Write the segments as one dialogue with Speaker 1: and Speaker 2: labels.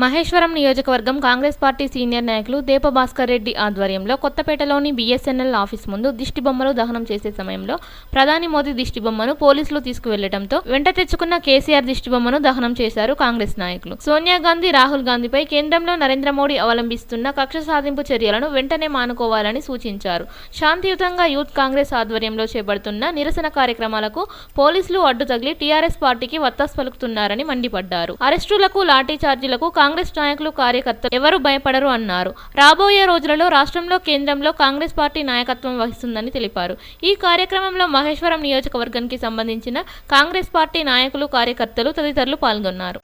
Speaker 1: మహేశ్వరం నియోజకవర్గం Congress party senior నాయకులు దేపభాస్కర్ రెడ్డి ఆధ్వర్యంలో కొత్తపేటలోని బీఎస్ఎన్ఎల్ ఆఫీస్ ముందు దిష్టిబొమ్మలు దహనం చేసే సమయంలో ప్రధాని మోదీ దిష్టిబొమ్మను పోలీసులు తీసుకువెళ్ళడంతో వెంట తెచ్చుకున్న కేసీఆర్ దిష్టిబొమ్మను దహనం చేశారు కాంగ్రెస్ నాయకులు. సోనియా గాంధీ రాహుల్ గాంధీపై కేంద్రంలో నరేంద్ర మోడీ అవలంబిస్తున్న కక్ష సాధింపు చర్యలను వెంటనే మానుకోవాలని సూచించారు. శాంతియుతంగా యూత్ కాంగ్రెస్ ఆధ్వర్యంలో చేపడుతున్న నిరసన కార్యక్రమాలకు పోలీసులు అడ్డు తగిలి టీఆర్ఎస్ పార్టీకి వత్తాస్ పలుకుతున్నారని మండిపడ్డారు. అరెస్టులకు లాఠీ చార్జీలకు కాంగ్రెస్ నాయకులు కార్యకర్తలు ఎవరు భయపడరు అన్నారు. రాబోయే రోజులలో రాష్ట్రంలో కేంద్రంలో కాంగ్రెస్ పార్టీ నాయకత్వం వహిస్తుందని తెలిపారు. ఈ కార్యక్రమంలో మహేశ్వరం నియోజకవర్గానికి సంబంధించిన కాంగ్రెస్ పార్టీ నాయకులు కార్యకర్తలు తదితరులు పాల్గొన్నారు.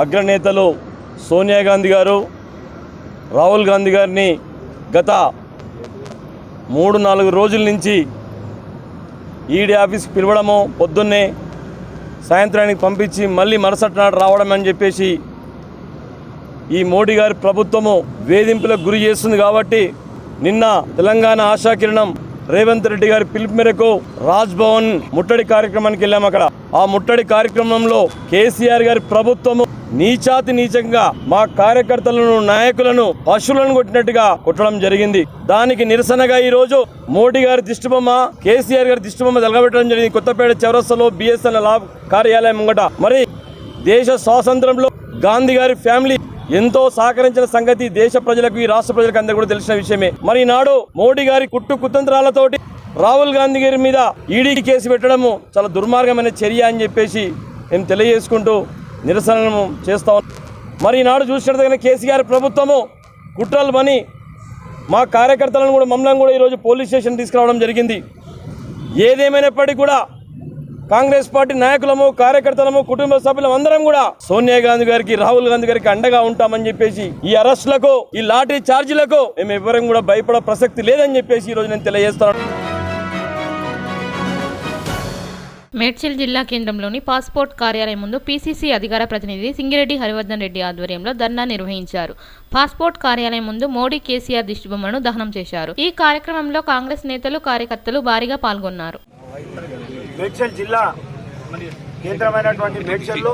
Speaker 2: అగ్రనేతలు సోనియా గాంధీ గారు రాహుల్ గాంధీ గారిని గత మూడు నాలుగు రోజుల నుంచి ఈడీ ఆఫీస్కి పిలవడము పొద్దున్నే సాయంత్రానికి పంపించి మళ్ళీ మరుసటి నాడు రావడం అని చెప్పేసి ఈ మోడీ గారి ప్రభుత్వము వేధింపులకు గురి చేస్తుంది కాబట్టి నిన్న తెలంగాణ ఆశాకిరణం రేవంత్ రెడ్డి గారి పిలుపు మేరకు రాజ్ భవన్ ముట్టడి కార్యక్రమానికి వెళ్ళాము అక్కడ. ఆ ముట్టడి కార్యక్రమంలో కేసీఆర్ గారి ప్రభుత్వము నీచాతి నీచంగా మా కార్యకర్తలను నాయకులను పశువులను కొట్టినట్టుగా కొట్టడం జరిగింది. దానికి నిరసనగా ఈ రోజు మోడీ గారి దిష్టిబొమ్మ కేసీఆర్ గారి దిష్టిబొమ్మ తెలగబెట్టడం జరిగింది. కొత్తపేట చౌరస్తాలో బిఎస్ఎన్ఎల్ కార్యాలయం ముంగట. మరి దేశ స్వాతంత్రంలో గాంధీ గారి ఫ్యామిలీ ఎంతో సహకరించిన సంగతి దేశ ప్రజలకు ఈ రాష్ట్ర ప్రజలకు అందరికీ కూడా తెలిసిన విషయమే. మరి నాడు మోడీ గారి కుట్టు కుతంత్రాలతోటి రాహుల్ గాంధీ గారి మీద ఈడీ కేసు పెట్టడము చాలా దుర్మార్గమైన చర్య అని చెప్పేసి మేము తెలియజేసుకుంటూ నిరసనను చేస్తా మరి ఈనాడు చూసినట్టుగా కేసీఆర్ ప్రభుత్వము కుట్రలు పని మా కార్యకర్తలను కూడా మమ్మల్ని కూడా ఈరోజు పోలీస్ స్టేషన్ తీసుకురావడం జరిగింది. ఏదేమైనప్పటికీ కూడా కాంగ్రెస్ పార్టీ నాయకులము కార్యకర్తలము కుటుంబ సభ్యులం అందరం కూడా సోనియా గాంధీ గారికి రాహుల్ గాంధీ గారికి అండగా ఉంటామని చెప్పేసి ఈ అరెస్టులకు ఈ లాటరీ ఛార్జీలకు మేము ఎవరం కూడా భయపడే ప్రసక్తి లేదని చెప్పేసి ఈ నేను తెలియజేస్తాను
Speaker 1: మేడ్చల్ జిల్లా కేంద్రంలోని పాస్పోర్ట్ కార్యాలయం ముందు పీసీసీ అధికార ప్రతినిధి సింగిరెడ్డి హరివర్ధన్ రెడ్డి ఆధ్వర్యంలో ధర్నా నిర్వహించారు. పాస్పోర్ట్ కార్యాలయం ముందు మోడీ కేసీఆర్ దిష్టిబొమ్మను దహనం చేశారు. ఈ కార్యక్రమంలో కాంగ్రెస్ నేతలు కార్యకర్తలు భారీగా పాల్గొన్నారు.
Speaker 3: మేడ్చల్ జిల్లా కేంద్రమైనటువంటి మేడ్చల్లో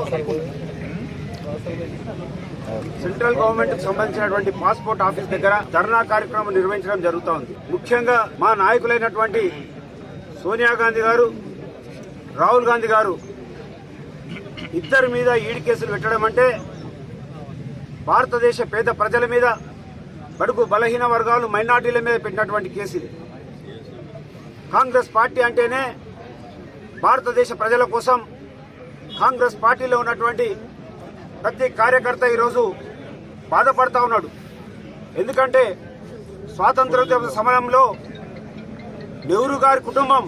Speaker 3: సెంట్రల్ గవర్నమెంట్కు సంబంధించినటువంటి పాస్పోర్ట్ ఆఫీస్ దగ్గర ధర్నా కార్యక్రమం నిర్వహించడం జరుగుతోంది. ముఖ్యంగా మా నాయకులైనటువంటి సోనియా గాంధీ గారు రాహుల్ గాంధీ గారు ఇద్దరి మీద ఈడి కేసులు పెట్టడం అంటే భారతదేశ పేద ప్రజల మీద బడుగు బలహీన వర్గాలు మైనార్టీల మీద పెట్టినటువంటి కేసు ఇది. కాంగ్రెస్ పార్టీ అంటేనే భారతదేశ ప్రజల కోసం కాంగ్రెస్ పార్టీలో ఉన్నటువంటి ప్రతి కార్యకర్త ఈరోజు బాధపడతా ఉన్నాడు. ఎందుకంటే స్వాతంత్రోద్యమ సమరంలో నెహ్రూ గారి కుటుంబం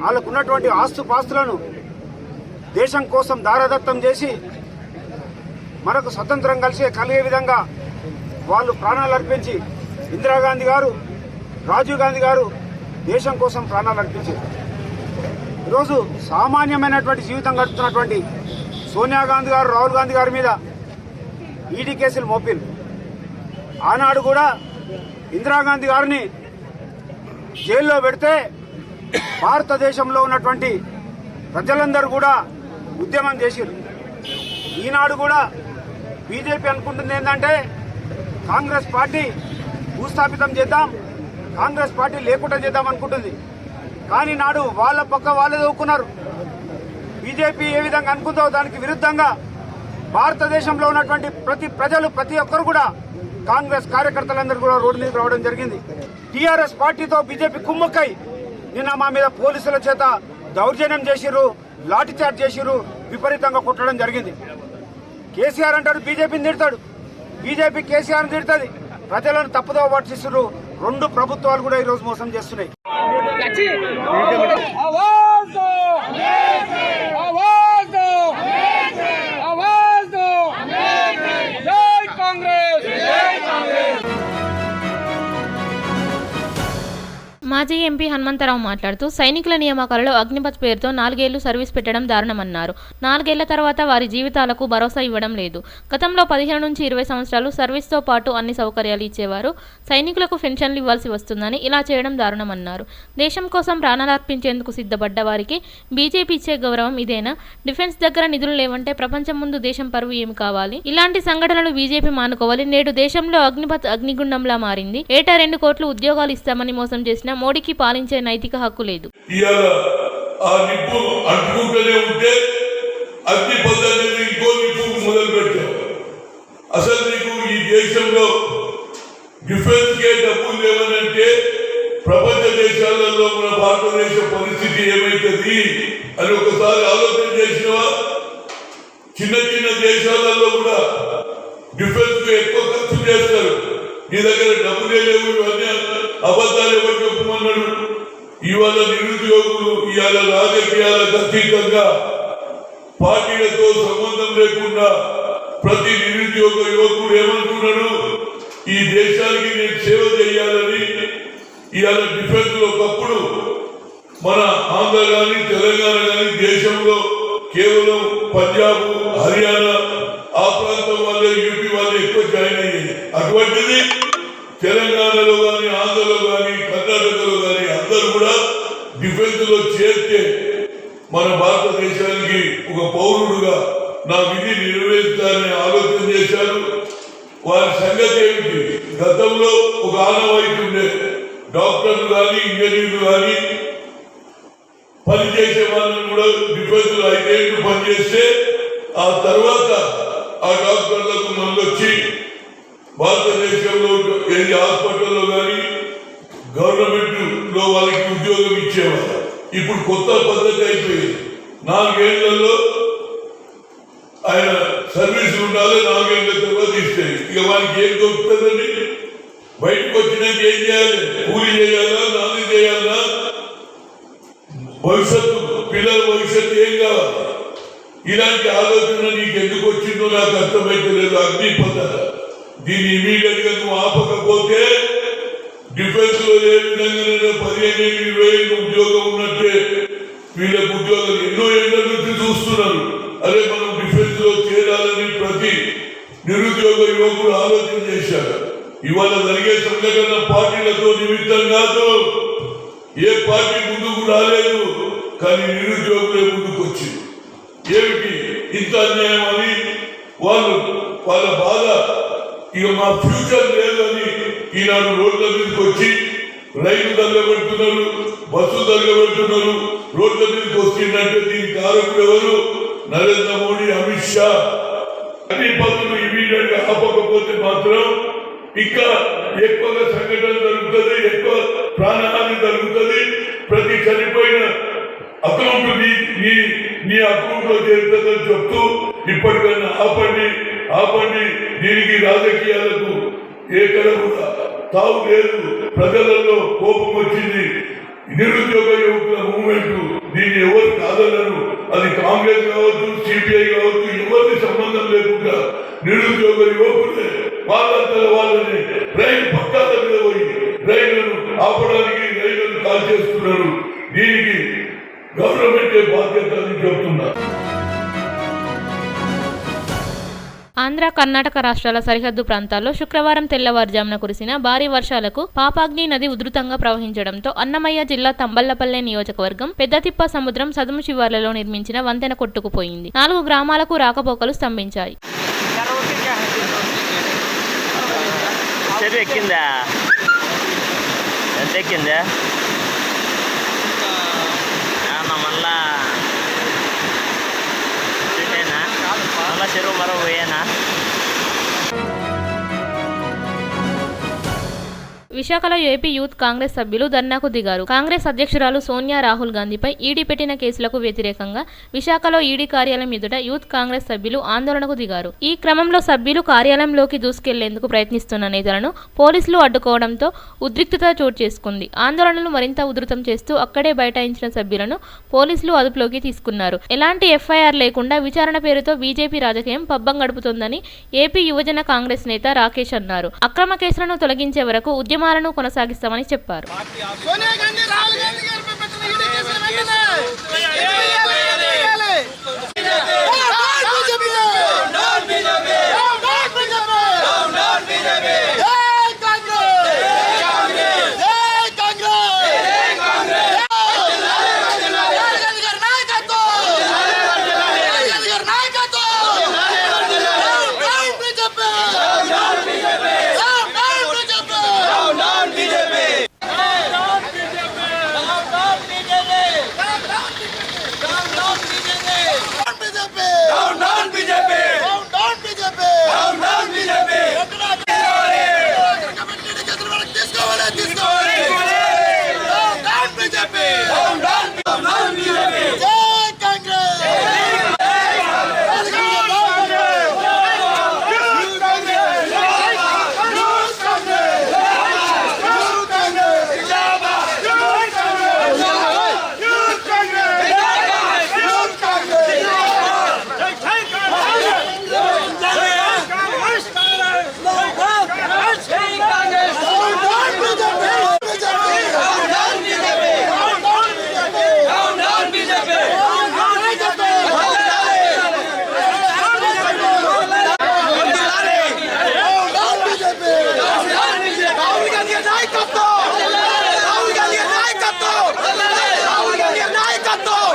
Speaker 3: వాళ్ళకున్నటువంటి ఆస్తుపాస్తులను దేశం కోసం దారదత్తం చేసి మనకు స్వతంత్రం కలిసే కలిగే విధంగా వాళ్ళు ప్రాణాలు అర్పించి ఇందిరాగాంధీ గారు రాజీవ్ గాంధీ గారు దేశం కోసం ప్రాణాలు అర్పించారు. ఈరోజు సామాన్యమైనటువంటి జీవితం గడుపుతున్నటువంటి సోనియా గాంధీ గారు రాహుల్ గాంధీ గారి మీద ఈడీ కేసులు మోపిన్ ఆనాడు కూడా ఇందిరాగాంధీ గారిని జైల్లో పెడితే భారతదేశంలో ఉన్నటువంటి ప్రజలందరూ కూడా ఉద్యమం చేశారు ఈనాడు కూడా బీజేపీ అనుకుంటుంది ఏంటంటే కాంగ్రెస్ పార్టీ భూస్థాపితం చేద్దాం కాంగ్రెస్ పార్టీ లేకుండా చేద్దాం అనుకుంటుంది. కానీ నాడు వాళ్ళ పక్క వాళ్ళే చదువుకున్నారు బీజేపీ ఏ విధంగా అనుకుందో దానికి విరుద్ధంగా భారతదేశంలో ఉన్నటువంటి ప్రతి ప్రజలు ప్రతి ఒక్కరు కూడా కాంగ్రెస్ కార్యకర్తలందరూ కూడా రోడ్డు మీదకి రావడం జరిగింది. టీఆర్ఎస్ పార్టీతో బీజేపీ కుమ్మక్కై నిన్న మా మీద పోలీసుల చేత దౌర్జన్యం చేసిరు లాఠీచార్జ్ చేసిరు విపరీతంగా కొట్టడం జరిగింది. కేసీఆర్ అంటాడు బీజేపీని తిడతాడు. బీజేపీ కేసీఆర్ని తిడుతుంది. ప్రజలను తప్పుదో పట్టిస్తున్నారు రెండు ప్రభుత్వాలు కూడా ఈరోజు మోసం చేస్తున్నాయి.
Speaker 1: మాజీ ఎంపీ హనుమంతరావు మాట్లాడుతూ సైనికుల నియామకాలలో అగ్నిపథ్ పేరుతో నాలుగేళ్ళు సర్వీస్ పెట్టడం దారుణమన్నారు. నాలుగేళ్ళ తర్వాత వారి జీవితాలకు భరోసా ఇవ్వడం లేదు. గతంలో పదిహేను నుంచి ఇరవై సంవత్సరాలు సర్వీస్తో పాటు అన్ని సౌకర్యాలు ఇచ్చేవారు. సైనికులకు పెన్షన్లు ఇవ్వాల్సి వస్తుందని ఇలా చేయడం దారుణమన్నారు. దేశం కోసం ప్రాణాలర్పించేందుకు సిద్ధపడ్డ వారికి బీజేపీ ఇచ్చే గౌరవం ఇదేనా? డిఫెన్స్ దగ్గర నిధులు లేవంటే ప్రపంచం ముందు దేశం పరువు ఏమి కావాలి? ఇలాంటి సంఘటనలు బీజేపీ మానుకోవాలి. నేడు దేశంలో అగ్నిపథ్ అగ్నిగుండంలా మారింది. ఏటా రెండు కోట్లు ఉద్యోగాలు ఇస్తామని మోసం చేసిన మోడీకి పాలించే నైతిక హక్కు లేదు.
Speaker 4: ఆ నిప్పు అంటుకుంటూనే ఉంటే అగ్ని పద్ధతి ఇంకో నిప్పు మొదలు అసలు నీకు ఈ దేశంలో డిఫెన్స్ కే డబ్బులు లేవనంటే ప్రపంచ దేశాలలో మన భారతదేశ పరిస్థితి ఏమైతుంది అని ఒకసారి ఆలోచన చేసినవా? చిన్న చిన్న దేశాలలో కూడా డిఫెన్స్ ఎక్కువ ఖర్చు చేస్తారు. నీ దగ్గర డబ్బులే లేవు ఇవన్నీ అబద్ధాలు ఎవరు చెప్పమన్నాడు ఇవాళ నిరుద్యోగులు ఇవాళ రాజకీయాలకు అతీతంగా పార్టీలతో సంబంధం లేకుండా ప్రతి నిరుద్యోగ యువకుడు ఏమనుకున్నాడు? ఈ దేశానికి నేను సేవ చేయాలని ఇవాళ డిఫెన్స్లో ఒకప్పుడు మన ఆంధ్ర కానీ తెలంగాణ కానీ దేశంలో కేవలం పంజాబ్ హర్యానా ఆ ప్రాంతం వాళ్ళు యూపీ వాళ్ళు ఎక్కువ జాయిన్ అయ్యింది అటువంటిది తెలంగాణలో కానీ ఆంధ్రలో కానీ కర్ణాటకలో కానీ అందరూ కూడా డిఫెన్స్లో చేర్చే మన భారతదేశానికి ఒక పౌరుడుగా నా విధి నిర్వహించాలని ఆలోచన చేశారు. వారి సంగతి ఏమిటి? గతంలో ఒక ఆనవాయితుండే డాక్టర్లు కానీ ఇంజనీర్లు కానీ పనిచేసే వాళ్ళని కూడా డిఫెన్స్లో ఐదేళ్ళు పనిచేస్తే ఆ తర్వాత ఆ డాక్టర్లకు మళ్ళీ వచ్చి భారతదేశంలో ఏ హాస్పిటల్లో కానీ గవర్నమెంట్లో వాళ్ళకి ఉద్యోగం ఇచ్చేవారు. ఇప్పుడు కొత్త పద్ధతి అయిపోయింది. నాలుగేళ్ళలో ఆయన సర్వీస్ ఉండాలి నాలుగేళ్ళ తర్వాత ఇస్తే ఇక వానికి ఏం దొరుకుతుందండి? బయటకు వచ్చినాక ఏం చేయాలి? కూలి చేయాలా? నాలుగు చేయాలా? భవిష్యత్తు పిల్లల భవిష్యత్తు ఏం కావాలి? ఇలాంటి ఆలోచన నీకు ఎందుకు వచ్చిందో నాకు అర్థమైతే లేదు. అగ్ని పద్ధతి దీన్ని ఇమీడియట్గా నువ్వు ఆపకపోతే డిఫెన్స్లో ఏ విధంగా పదిహేను వేలు ఉద్యోగం ఉన్నట్టే వీళ్ళకు ఉద్యోగాలు ఎన్నో ఏళ్ళ నుంచి చూస్తున్నారు. అదే మనం డిఫెన్స్లో చేరాలని ప్రతి నిరుద్యోగ యువకుడు ఆలోచన చేశారు. ఇవాళ జరిగే సంఘటన పార్టీలతో నిమిత్తం కాదు. ఏ పార్టీ ముందుకు రాలేదు కానీ నిరుద్యోగులే ముందుకు వచ్చింది ఏమిటి? ఇంత అన్యాయం అని వాళ్ళు వాళ్ళ బాధ. ఇక మా ఫ్యూచర్ లేదని ఈనాడు రోడ్ల మీదకి వచ్చి రైలు తగ్గబెడుతున్నారు బస్సు తగ్గబెడుతున్నారు రోడ్ల మీదకి వచ్చిందంటే దీని కారకుడు ఎవరు? నరేంద్ర మోడీ అమిత్ షా. అన్ని పనులు ఇమీడియట్గా ఆపకపోతే మాత్రం ఇంకా ఎక్కువగా సంఘటన జరుగుతుంది ఎక్కువ ప్రాణహాని జరుగుతుంది. ప్రతి చనిపోయిన అకౌంట్ మీ నీ నీ చేరుతుందని చెప్తూ ఇప్పటికైనా ఆపండి ఆపండి. దీనికి రాజకీయాలకు ఏ కూడా తావు లేదు. ప్రజలలో కోపం వచ్చింది. నిరుద్యోగ యువకుల మూవ్మెంట్ దీన్ని ఎవరు కాదన్నారు అది కాంగ్రెస్ కావచ్చు సిపిఐ కావచ్చు ఎవరికి సంబంధం లేకుండా నిరుద్యోగ యువకులే వాళ్ళంతా వాళ్ళని రైలు పక్కాల మీద పోయి రైళ్ళను ఆపడానికి రైళ్ళను కాల్ చేస్తున్నారు. దీనికి గవర్నమెంటే బాధ్యత అని చెప్తున్నారు
Speaker 1: ఆంధ్ర కర్ణాటక రాష్ట్రాల సరిహద్దు ప్రాంతాల్లో శుక్రవారం తెల్లవారుజామున కురిసిన భారీ వర్షాలకు పాపాగ్ని నది ఉధృతంగా ప్రవహించడంతో అన్నమయ్య జిల్లా తంబళ్ళపల్లె నియోజకవర్గం పెద్దతిప్ప సముద్రం సదుము శివార్లలో నిర్మించిన వంతెన కొట్టుకుపోయింది. నాలుగు గ్రామాలకు రాకపోకలు స్తంభించాయి.
Speaker 5: ఎక్కిందా? ఎంత ఎక్కిందా? మళ్ళా చెరువు మరో పోయేనా
Speaker 1: విశాఖలో ఏపీ యూత్ కాంగ్రెస్ సభ్యులు ధర్నాకు దిగారు. కాంగ్రెస్ అధ్యక్షురాలు సోనియా రాహుల్ గాంధీపై ఈడీ పెట్టిన కేసులకు వ్యతిరేకంగా విశాఖలో ఈడీ కార్యాలయం ఎదుట యూత్ కాంగ్రెస్ సభ్యులు ఆందోళనకు దిగారు. ఈ క్రమంలో సభ్యులు కార్యాలయంలోకి దూసుకెళ్ళేందుకు ప్రయత్నిస్తున్న నేతలను పోలీసులు అడ్డుకోవడంతో ఉద్రిక్తత చోటు చేసుకుంది. ఆందోళనలు మరింత ఉధృతం చేస్తూ అక్కడే బైఠాయించిన సభ్యులను పోలీసులు అదుపులోకి తీసుకున్నారు. ఎలాంటి ఎఫ్ఐఆర్ లేకుండా విచారణ పేరుతో బీజేపీ రాజకీయం పబ్బం గడుపుతోందని ఏపీ యువజన కాంగ్రెస్ నేత రాకేష్ అన్నారు. అక్రమ కేసులను తొలగించే వరకు ఉద్యమ ఉద్యమాలను కొనసాగిస్తామని చెప్పారు
Speaker 6: సోనియా గాంధీ రాహుల్ గాంధీ గారిపై పెట్టిన ఈడీ కేసులు వెంటనే ఎత్తివేయాలి, ఎత్తివేయాలి. Down BJP! Down BJP! జై కాంగ్రెస్! జై కాంగ్రెస్! రాహుల్ గాంధీ గారి నాయకత్వం! రాహుల్ గాంధీ గారి నాయకత్వం! Down, down BJP! Down, down BJP! Down BJP down down BJP down down BJP down down BJP తీసుకోవాలి తీసుకోవాలి down down BJP down down down BJP జై కాంగ్రెస్ రాహుల్ గాంధీ నాయకత్వం రాహుల్ గాంధీ నాయకత్వం రాహుల్ గాంధీ నాయకత్వం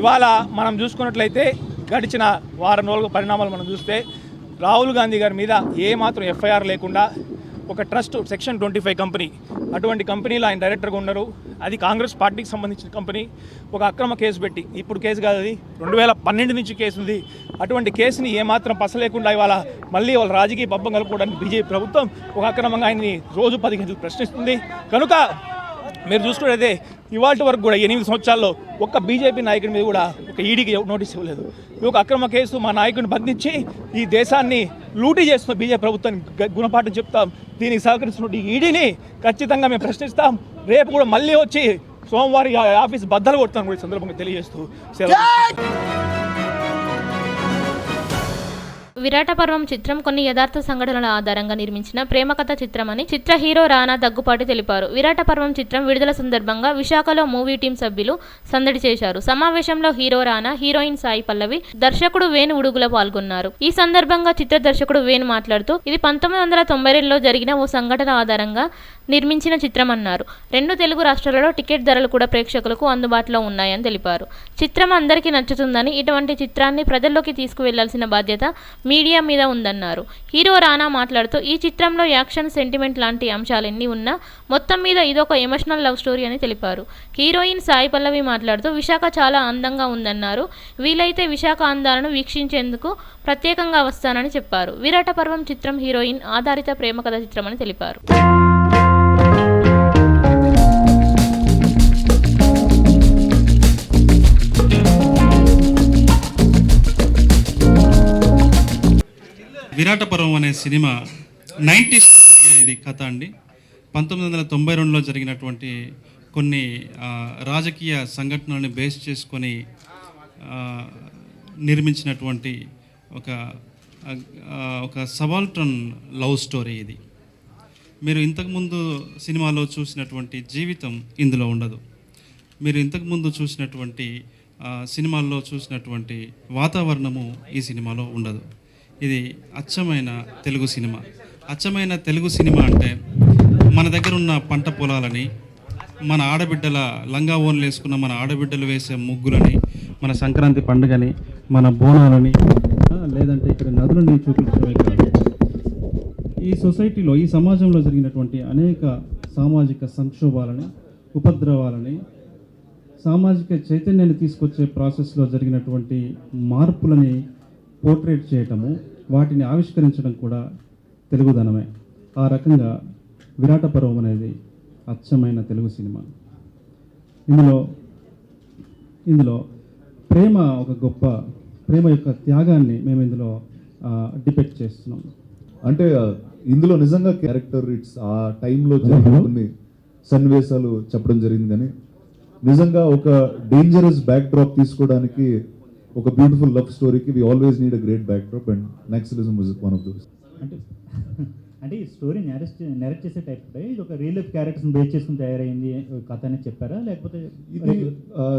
Speaker 7: ఇవాళ మనం చూసుకున్నట్లయితే గడిచిన వారం రోజుల పరిణామాలు మనం చూస్తే రాహుల్ గాంధీ గారి మీద ఏమాత్రం ఎఫ్ఐఆర్ లేకుండా ఒక trust section twenty five company అటువంటి కంపెనీలో ఆయన డైరెక్టర్గా ఉన్నారు. అది కాంగ్రెస్ పార్టీకి సంబంధించిన కంపెనీ. ఒక అక్రమ కేసు పెట్టి ఇప్పుడు కేసు కాదు అది రెండు వేల పన్నెండు నుంచి కేసు ఉంది. అటువంటి కేసుని ఏమాత్రం పసలేకుండా ఇవాళ మళ్ళీ వాళ్ళ రాజకీయ పబ్బం కలుపుకోవడానికి బీజేపీ ప్రభుత్వం ఒక అక్రమంగా ఆయన్ని రోజు పది గంటలు ప్రశ్నిస్తుంది. కనుక మీరు చూసుకున్నదే ఇవాళ వరకు కూడా ఎనిమిది సంవత్సరాల్లో ఒక్క బీజేపీ నాయకుడి మీద కూడా ఒక ఈడీకి నోటీస్ ఇవ్వలేదు. ఇది ఒక అక్రమ కేసు మా నాయకుడిని బంధించి ఈ దేశాన్ని లూటీ చేస్తున్న బీజేపీ ప్రభుత్వానికి గుణపాఠం చెప్తాం. దీనికి సహకరిస్తున్న ఈ ఈడీని ఖచ్చితంగా మేము ప్రశ్నిస్తాం. రేపు కూడా మళ్ళీ వచ్చి సోమవారం ఆఫీస్ బద్దలు కొడతాం కూడా సందర్భంగా తెలియజేస్తూ సెలవు
Speaker 1: విరాట పర్వం చిత్రం కొన్ని యథార్థ సంఘటనల ఆధారంగా నిర్మించిన ప్రేమ కథ చిత్రమని చిత్ర హీరో రానా దగ్గుపాటి తెలిపారు. విరాట పర్వం చిత్రం విడుదల సందర్భంగా విశాఖలో మూవీ టీం సభ్యులు సందడి చేశారు. సమావేశంలో హీరో రానా హీరోయిన్ సాయి పల్లవి దర్శకుడు వేణు ఉడుగుల పాల్గొన్నారు. ఈ సందర్భంగా చిత్ర దర్శకుడు వేణు మాట్లాడుతూ ఇది పంతొమ్మిది వందల తొంభై రెండులో జరిగిన ఓ సంఘటన ఆధారంగా నిర్మించిన చిత్రం అన్నారు రెండు తెలుగు రాష్ట్రాలలో టికెట్ ధరలు కూడా ప్రేక్షకులకు అందుబాటులో ఉన్నాయని తెలిపారు. చిత్రం అందరికీ నచ్చుతుందని ఇటువంటి చిత్రాన్ని ప్రజల్లోకి తీసుకువెళ్ళాల్సిన బాధ్యత మీడియా మీద ఉందన్నారు. హీరో రానా మాట్లాడుతూ ఈ చిత్రంలో యాక్షన్ సెంటిమెంట్ లాంటి అంశాలన్నీ ఉన్నా మొత్తం మీద ఇదొక ఎమోషనల్ లవ్ స్టోరీ అని తెలిపారు. హీరోయిన్ సాయి పల్లవి మాట్లాడుతూ విశాఖ చాలా అందంగా ఉందన్నారు. వీలైతే విశాఖ అందాలను వీక్షించేందుకు ప్రత్యేకంగా వస్తానని చెప్పారు. విరాట పర్వం చిత్రం హీరోయిన్ ఆధారిత ప్రేమ కథ చిత్రమని తెలిపారు.
Speaker 8: విరాటపురం అనే సినిమా నైంటీస్లో జరిగే ఇది కథ అండి. పంతొమ్మిది వందల తొంభై రెండులో జరిగినటువంటి కొన్ని రాజకీయ సంఘటనలను బేస్ చేసుకొని నిర్మించినటువంటి ఒక ఒక సబాల్టన్ లవ్ స్టోరీ ఇది. మీరు ఇంతకుముందు సినిమాలో చూసినటువంటి జీవితం ఇందులో ఉండదు. మీరు ఇంతకుముందు చూసినటువంటి సినిమాల్లో చూసినటువంటి వాతావరణము ఈ సినిమాలో ఉండదు. ఇది అచ్చమైన తెలుగు సినిమా. అచ్చమైన తెలుగు సినిమా అంటే మన దగ్గర ఉన్న పంట పొలాలని మన ఆడబిడ్డల లంగా ఓన్లు వేసుకున్న మన ఆడబిడ్డలు వేసే ముగ్గులని మన సంక్రాంతి పండుగని మన బోనాలని లేదంటే ఇక్కడ నదులని చూపించడమే కాదు ఈ సొసైటీలో ఈ సమాజంలో జరిగినటువంటి అనేక సామాజిక సంక్షోభాలని ఉపద్రవాలని సామాజిక చైతన్యాన్ని తీసుకొచ్చే ప్రాసెస్లో జరిగినటువంటి మార్పులని పోర్ట్రేట్ చేయటము వాటిని ఆవిష్కరించడం కూడా తెలుగుదనమే. ఆ రకంగా విరాట పర్వం అనేది అచ్చమైన తెలుగు సినిమా. ఇందులో ఇందులో ప్రేమ ఒక గొప్ప ప్రేమ యొక్క త్యాగాన్ని మేము ఇందులో
Speaker 7: డిపెక్ట్ చేస్తున్నాం.
Speaker 9: అంటే ఇందులో నిజంగా క్యారెక్టర్ ఇట్స్ ఆ టైంలో జరిగిన కొన్ని సన్నివేశాలు చెప్పడం జరిగింది కానీ నిజంగా ఒక డేంజరస్ బ్యాక్ డ్రాప్ తీసుకోవడానికి ఒక బ్యూటిఫుల్ లవ్ స్టోరీకి we always need a great backdrop and naxalism is one of those
Speaker 10: అంటే అంటే ఈ స్టోరీ నెరెస్ట్ నెరెక్ట్ చేసే టైప్ ఇది ఒక రియల్ లైఫ్ క్యారెక్టర్స్ని బేస్ చేసుకుని తయారైంది కథ అనేది చెప్పారా? లేకపోతే
Speaker 9: ఇది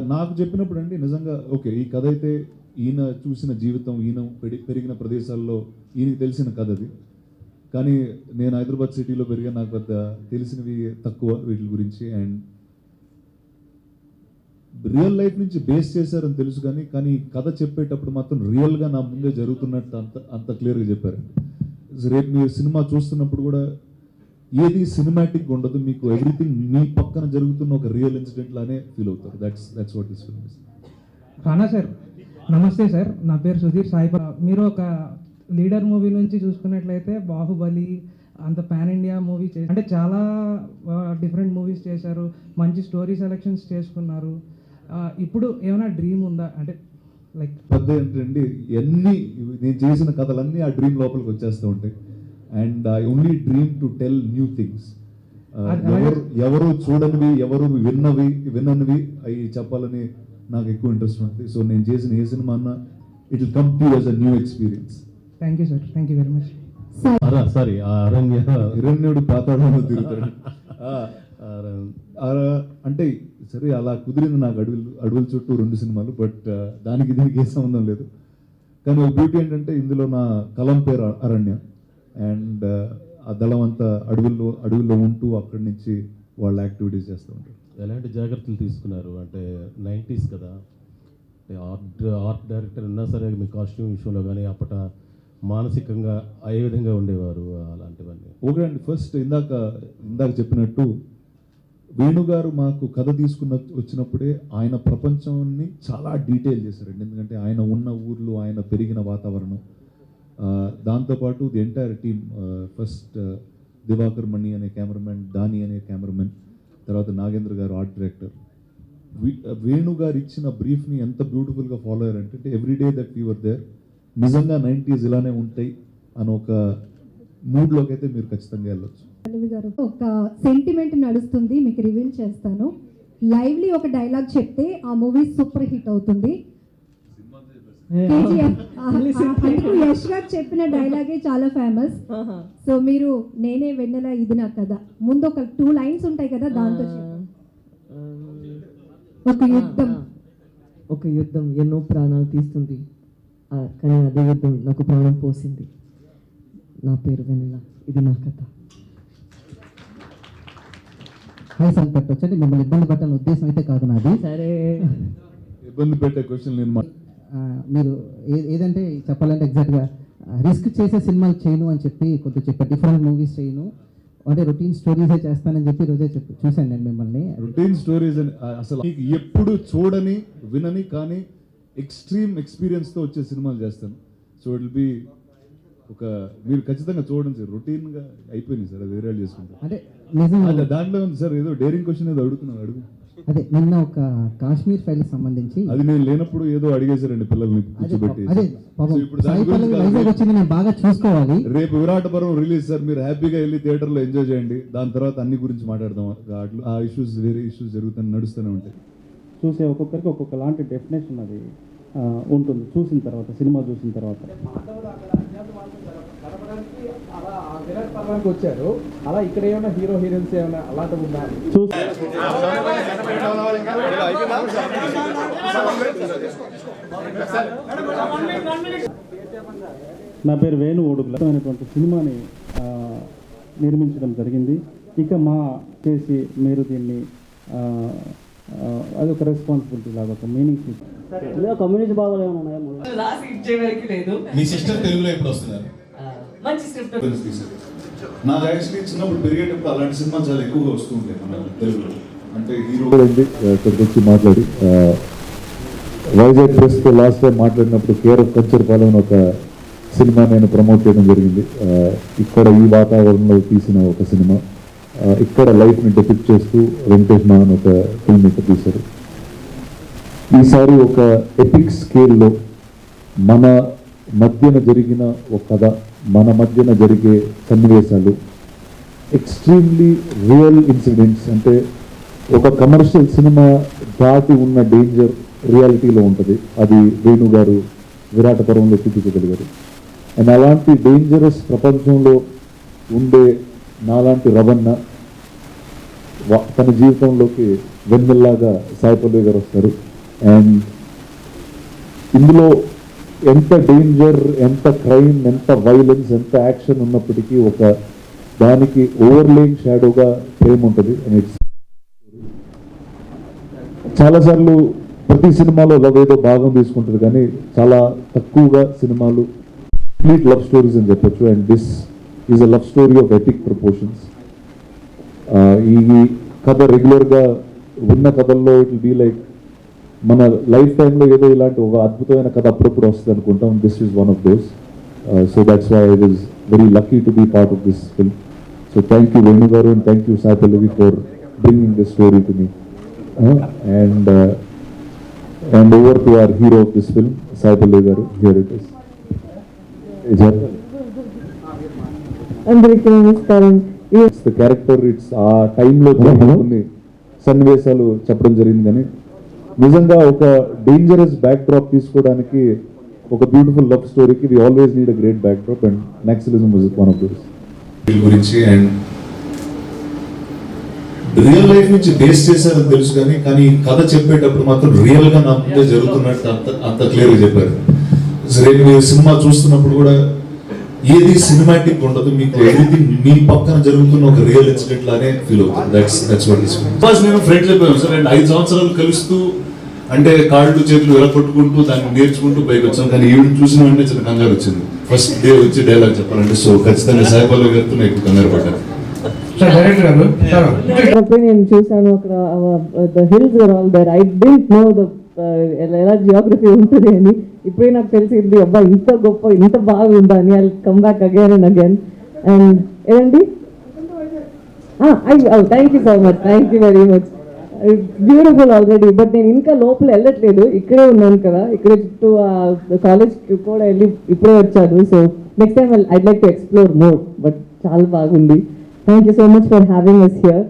Speaker 9: నాకు చెప్పినప్పుడు అండి నిజంగా ఓకే ఈ కథ అయితే ఈయన చూసిన జీవితం ఈయన పెరి- పెరిగిన ప్రదేశాల్లో ఈయనకి తెలిసిన కథ అది. కానీ నేను హైదరాబాద్ సిటీలో పెరిగా నాకు పెద్ద తెలిసినవి తక్కువ వీటి గురించి. అండ్ రియల్ లైఫ్ నుంచి బేస్ చేశారని తెలుసు కానీ కానీ కథ చెప్పేటప్పుడు మాత్రం రియల్గా నా ముందే జరుగుతున్నట్టు అంత అంత క్లియర్గా చెప్పారు రేపు మీరు సినిమా చూస్తున్నప్పుడు కూడా ఏది సినిమాటిక్ ఉండదు మీకు ఎవ్రీథింగ్ మీ పక్కన జరుగుతున్న ఒక రియల్ ఇన్సిడెంట్ లానే ఫీల్ అవుతారు. That's that's what is film
Speaker 7: Rana sir నమస్తే సార్. నా పేరు సుధీర్ సాయిబా. మీరు ఒక లీడర్ మూవీ నుంచి చూసుకున్నట్లయితే బాహుబలి అంత పాన్ ఇండియా మూవీ చేసి అంటే చాలా డిఫరెంట్ మూవీస్ చేశారు. మంచి స్టోరీ సెలెక్షన్స్ చేసుకున్నారు. ఇప్పుడు ఏమైనా డ్రీమ్ ఉందా? అంటే లైక్
Speaker 9: పెద్ద ఏంటండి ఎన్ని నేను చేసిన కథలన్నీ ఆ డ్రీమ్ లోపలికి వచ్చేస్తూ ఉంటాయి. And I only dream to tell new things ఎవరు ఎవరు చూడనివి ఎవరు విన్నవి విన్ననివి అవి చెప్పాలని నాకు ఎక్కువ ఇంట్రెస్ట్ ఉంటుంది. సో నేను చేసిన ఏ సినిమా అన్నా it will come to as a new experience
Speaker 7: thank you sir thank you very much
Speaker 10: sorry. అరణ్య
Speaker 9: హిరణ్యుడు పాతాళంలో తిరుగుతాడు. అంటే సరే అలా కుదిరింది నాకు అడవులు అడవుల చుట్టూ రెండు సినిమాలు బట్ దానికి దీనికి ఏ సంబంధం లేదు. కానీ ఒక బ్యూటీ ఏంటంటే ఇందులో నా కలం పేరు అరణ్య. అండ్ ఆ దళం అంతా అడవుల్లో అడవుల్లో ఉంటూ అక్కడి నుంచి వాళ్ళ యాక్టివిటీస్ చేస్తూ ఉంటారు.
Speaker 10: ఎలాంటి జాగ్రత్తలు తీసుకున్నారు? అంటే నైంటీస్ కదా. అంటే ఆర్ట్ ఆర్ట్ డైరెక్టర్ ఉన్నా సరే మీ కాస్ట్యూమ్ విషయంలో కానీ అప్పట మానసికంగా ఏ విధంగా ఉండేవారు అలాంటివన్నీ?
Speaker 9: ఓకే అండి ఫస్ట్ ఇందాక ఇందాక చెప్పినట్టు వేణుగారు మాకు కథ తీసుకున్న వచ్చినప్పుడే ఆయన ప్రపంచాన్ని చాలా డీటెయిల్ చేశారండి. ఎందుకంటే ఆయన ఉన్న ఊర్లో ఆయన పెరిగిన వాతావరణం. దాంతోపాటు the entire team first Diwakar Mani అనే కెమెరామెన్ దాని అనే కెమెరామెన్ తర్వాత నాగేంద్ర గారు ఆర్ట్ డైరెక్టర్. వేణు గారు ఇచ్చిన బ్రీఫ్ని ఎంత బ్యూటిఫుల్గా ఫాలో అయ్యారంటే every day that were there నిజంగా నైంటీస్ ఇలానే ఉంటాయి అని ఒక మూడ్లోకి అయితే మీరు ఖచ్చితంగా వెళ్ళొచ్చు.
Speaker 11: గారు ఒక సెంటిమెంట్ నడుస్తుంది మీకు రివీల్ చేస్తాను. లైవ్లీ ఒక డైలాగ్ చెప్తే ఆ మూవీ సూపర్ హిట్ అవుతుంది. అందుకు యష్ గారు చెప్పిన డైలాగే చాలా ఫేమస్ సో మీరు నేనే వెన్నెల ఇది నా కథ. ముందు ఒక టూ లైన్స్ ఉంటాయి కదా దాంతో. ఒక యుద్ధం.
Speaker 12: ఒక యుద్ధం ఎన్నో ప్రాణాలు తీస్తుంది. ఆ, కానీ అదే యుద్ధం నాకు ప్రాణం పోసింది. నా పేరు వెన్నెల. ఇది నా కథ.
Speaker 10: సార్ పెట్టొచ్చండి మిమ్మల్ని ఇబ్బంది పెట్టాలని ఉద్దేశం అయితే కాదు నాది.
Speaker 12: సరే.
Speaker 9: ఇబ్బంది పెట్టే క్వశ్చన్ నేను
Speaker 10: మీరు ఏ- ఏదంటే చెప్పాలంటే ఎగ్జాక్ట్గా రిస్క్ చేసే సినిమాలు చేయను అని చెప్పి కొద్దిగా చెప్పారు డిఫరెంట్ మూవీస్ చేయను. అంటే రొటీన్ స్టోరీసే చేస్తానని చెప్పి రోజే చెప్పి చూశాను నేను మిమ్మల్ని.
Speaker 9: రొటీన్ స్టోరీస్ అని అసలు ఎప్పుడు చూడని వినని కానీ ఎక్స్ట్రీమ్ ఎక్స్పీరియన్స్తో వచ్చే సినిమాలు చేస్తాను. సో ఇట్ బి ఒక మీరు ఖచ్చితంగా చూడండి సార్ రొటీన్గా అయిపోయింది సార్ అది వేరే చేసుకుంటారు
Speaker 10: అంటే
Speaker 9: దాంట్లో ఉంది సార్ ఏదో డేరింగ్ క్వశ్చన్ ఏదో అడుగుతున్నాను అడుగు.
Speaker 10: అదే నిన్న ఒక కాశ్మీర్ ఫైల్ సంబంధించి
Speaker 9: అది నేను లేనప్పుడు ఏదో అడిగేశారండి పిల్లల్ని కూర్చోబెట్టి
Speaker 10: వచ్చింది నేను బాగా చూసుకోవాలి.
Speaker 9: రేపు విరాటపురం రిలీజ్ సార్ మీరు హ్యాపీగా వెళ్ళి థియేటర్లో ఎంజాయ్ చేయండి. దాని తర్వాత అన్ని గురించి మాట్లాడదాం. ఆ ఇష్యూస్ వేరే ఇష్యూస్ జరుగుతూనే నడుస్తూనే ఉంటాయి.
Speaker 7: చూసే ఒక్కొక్కరికి ఒక్కొక్క లాంటి డెఫినేషన్ అది ఉంటుంది. చూసిన తర్వాత సినిమా చూసిన తర్వాత. వచ్చారు. అలా ఇక్కడ ఏమైనా హీరో హీరోయిన్స్ ఏమైనా అలాంటివి ఉందా నా పేరు వేణు ఓడుగుల. అనేటువంటి సినిమాని ఆ, నిర్మించడం జరిగింది. ఇక మా చేసి మీరు దీన్ని ఆ, ఆ, అదొక రెస్పాన్సిబిలిటీ లాగా ఒక మీనింగ్ కమ్యూనిటీ
Speaker 12: లేదు.
Speaker 9: మీ సిస్టర్ తెలుగులో ఎప్పుడు వస్తున్నారు?
Speaker 12: మంచి స్క్రిప్ట్
Speaker 9: నాకు యాక్చువల్లీ చిన్నప్పుడు పెరిగేటప్పుడు అలాంటి సినిమాలు చాలా ఎక్కువగా వస్తూ ఉంటాయి మన తెలుగులో. అంటే హీరో వచ్చి మాట్లాడి. వైజాగ్ ప్రెస్తో లాస్ట్ టైం మాట్లాడినప్పుడు కేర్ ఆఫ్ కల్చర్ పాలన ఒక సినిమా నేను ప్రమోట్ చేయడం జరిగింది. ఇక్కడ ఈ వాతావరణంలో తీసిన ఒక సినిమా. ఇక్కడ లైఫ్ని డెపిక్ట్ చేస్తూ వెంకటేష్ మోహన్ ఒక ఫిల్మ్ ఇక్కడ తీశారు. ఈసారి ఒక ఎపిక్ స్కేల్లో మన మధ్యన జరిగిన ఒక కథ మన మధ్యన జరిగే సన్నివేశాలు. ఎక్స్ట్రీమ్లీ రియల్ ఇన్సిడెంట్స్ అంటే ఒక కమర్షియల్ సినిమా దాటి ఉన్న డేంజర్ రియాలిటీలో ఉంటుంది. అది వేణు గారు విరాట పర్వంలో చూపించగలిగారు. అండ్ అలాంటి డేంజరస్ ప్రపంచంలో ఉండే నాలాంటి రవన్న తన జీవితంలోకి వెన్నెల్లాగా సాయిపల్లి గారు వస్తారు. అండ్ ఇందులో ఎంత డేంజర్ ఎంత క్రైమ్ ఎంత వైలెన్స్ ఎంత యాక్షన్ ఉన్నప్పటికీ ఒక దానికి ఓవర్లేయింగ్ షాడోగా ప్రేమ ఉంటుంది అని చాలాసార్లు ప్రతి సినిమాలో లవ్ ఏదో భాగం తీసుకుంటారు కానీ చాలా తక్కువగా సినిమాలు కంప్లీట్ లవ్ స్టోరీస్ అని చెప్పొచ్చు. And this is a love story of epic proportions ఈ కథ రెగ్యులర్గా ఉన్న కథల్లో ఇట్ బీ లైక్ మన లైఫ్ టైంలో ఏదో ఇలాంటి ఒక అద్భుతమైన కథ అప్పుడప్పుడు వస్తుంది అనుకుంటాం. This is one of those so that's why I was very lucky to be part of this film so thank you Venu garu and thank you Sai for bringing this story to me and and over to our hero of this film Sai Pallavi garu here it is
Speaker 12: అందరికీ నమస్కారం. ఈ
Speaker 9: it's the character it's ఆ టైంలో జరిగిన కొన్ని సన్నివేశాలు చెప్పడం జరిగింది కానీ నిజంగా ఒక డేంజరస్ బ్యాక్ డ్రాప్ తీసుకోవడానికి ఒక బ్యూటిఫుల్ లవ్ స్టోరీకి we always need a great backdrop and naxalism is one of those
Speaker 13: గురించి అండ్ రియల్ లైఫ్ నుంచి బేస్ చేశారని తెలుసు కానీ కానీ కథ చెప్పేటప్పుడు మాత్రం రియల్గా నా ముందే జరుగుతున్నట్టు అంత అంత క్లియర్గా చెప్పారు. రేపు మీరు సినిమా చూస్తున్నప్పుడు కూడా ఏది సినిమాటిక్ ఉండదు మీకు ఎవ్రీథింగ్ మీ పక్కన జరుగుతున్న ఒక రియల్ ఇన్సిడెంట్ లానే ఫీల్ అవుతుంది. That's that's what is first నేను ఫ్రెండ్స్ అయిపోయాను సార్ అండ్ ఐదు సంవత్సరాలు కలుస్తూ అంటే కాళ్ళు చేతులు ఎలా పట్టుకుంటూ దాన్ని నేర్చుకుంటూ పైకి వచ్చాం. కానీ ఈవిడ చూసిన వెంటనే చిన్న కంగారు వచ్చింది. ఫస్ట్ డే వచ్చి డైలాగ్ చెప్పాలంటే సో ఖచ్చితంగా సాయిబాబా గారితో నేను ఎక్కువ కంగారు పడ్డాను.
Speaker 12: నేను చూసాను అక్కడ the hills are all there I didn't know the ఎలా జియోగ్రఫీ ఉంటుంది అని. ఇప్పుడే నాకు తెలిసింది అబ్బా ఇంత గొప్ప ఇంత బాగుందా అని. I come back again and again and ఏదండి? Thank you so much thank you very much beautiful already but నేను ఇంకా లోపల వెళ్ళట్లేదు. ఇక్కడే ఉన్నాను కదా. ఇక్కడ చుట్టూ కాలేజ్కి కూడా వెళ్ళి ఇప్పుడే వచ్చాను. So next time I'd like to explore more but చాలా బాగుంది. Thank you so much for having us here